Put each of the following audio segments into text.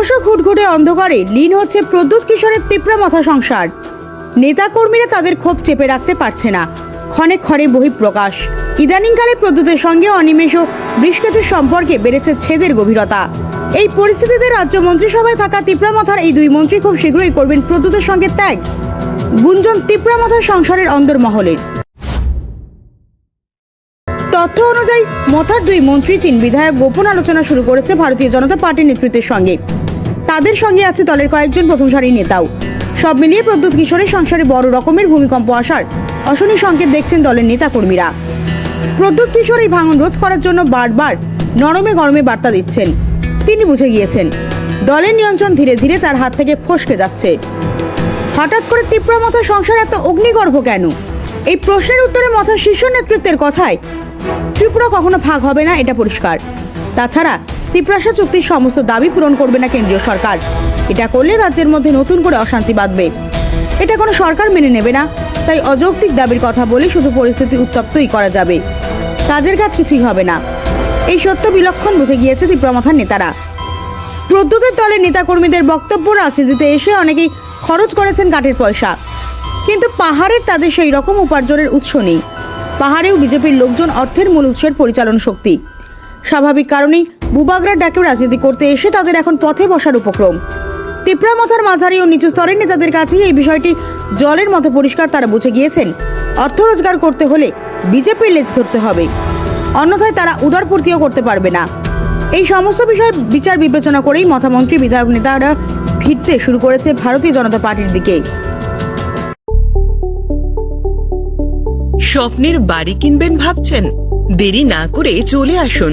ক্রমশ ঘুটঘুটে অন্ধকারে লীন হচ্ছে প্রদ্যুৎ কিশোরের তীব্র মাথা সংসার। নেতাকর্মীরা তাদের ক্ষোভ চেপে রাখতে পারছে না। ক্ষণে ক্ষণে বহিঃপ্রকাশ। ইদানিংকালে প্রদ্যুতের সঙ্গে অনিমেষ ও বৃষ্কতের সম্পর্কে বেড়েছে ছেদের গভীরতা। এই পরিস্থিতিতে রাজ্য মন্ত্রিসভায় থাকা তিপ্রামাথার এই দুই মন্ত্রী খুব শীঘ্রই করবেন প্রদ্যুতের সঙ্গে ত্যাগ। গুঞ্জন তিপ্রামাথার সংসারের অন্দরমহলের। তথ্য অনুযায়ী, মথার দুই মন্ত্রী, তিন বিধায়ক গোপন আলোচনা শুরু করেছে ভারতীয় জনতা পার্টির নেতৃত্বের সঙ্গে। তাদের সঙ্গে আছে দলের কয়েকজন প্রথম সারির নেতাও। সব মিলিয়ে প্রদ্যুৎ কিশোরের সংসারে বড় রকমের ভূমিকম্প আসার অশনি সংকেত দেখছেন দলের নেতাকর্মীরা। প্রদ্যুৎ কিশোর এই ভাঙন রোধ করার জন্য বারবার নরমে গরমে বার্তা দিচ্ছেন। তিনি বুঝে গিয়েছেন, দলের নিয়ন্ত্রণ ধীরে ধীরে তার হাত থেকে ফসকে যাচ্ছে। হঠাৎ করে তীব্র মথার সংসার এত অগ্নিগর্ভ কেন? এই প্রশ্নের উত্তরে মথার শীর্ষ নেতৃত্বের কথায়, ত্রিপুরা কখনো ভাগ হবে না, এটা পরিষ্কার। তাছাড়া ত্রিপ্রাসা চুক্তির সমস্ত দাবি পূরণ করবে না কেন্দ্রীয় সরকার। এটা করলে রাজ্যের মধ্যে নতুন করে অশান্তি বাঁধবে। এটা কোনো সরকার মেনে নেবে না, তাই অযৌক্তিক দাবির কথা বলে শুধু পরিস্থিতি উত্তপ্তই করা যাবে। কাজের কাজ কিছুই হবে না। এই সত্য বিলক্ষণ বুঝে গিয়েছে তীব্রমাথার নেতারা। প্রদ্যুতের দলের নেতাকর্মীদের বক্তব্য রাজনীতিতে এসে অনেকেই খরচ করেছেন কাঠের পয়সা। কিন্তু পাহাড়ের তাদের সেই রকম উপার্জনের উৎস নেই। পাহাড়েও বিজেপির লোকজন অর্থের মূল উৎসের পরিচালন শক্তি। স্বাভাবিক কারণেই বুবাগরার ডাকেও রাজনীতি করতে এসে তাদের এখন পথে বসার উপক্রম। তিপ্রামথার মাঝারি ও নিচু স্তরের নেতাদের কাছেই এই বিষয়টি জলের মতো পরিষ্কার তারা বুঝে গিয়েছেন। অর্থ রোজগার করতে হলে বিজেপির লেজ ধরতে হবে। অন্যথায় তারা উদারপূর্তিও করতে পারবে না। এই সমস্ত বিষয় বিচার বিবেচনা করেই মথামন্ত্রী বিধায়ক নেতারা ফিরতে শুরু করেছে ভারতীয় জনতা পার্টির দিকে। স্বপ্নের বাড়ি কিনবেন ভাবছেন। দেরি না করে চলে আসুন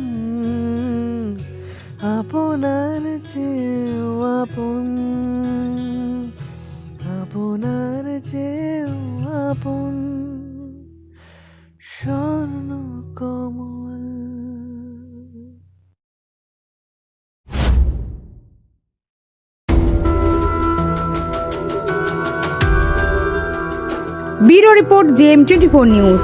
আপনার চেয়েও আপন আপনার চেয়েও আপন Swarna Kamal. Bureau report JM twenty four news.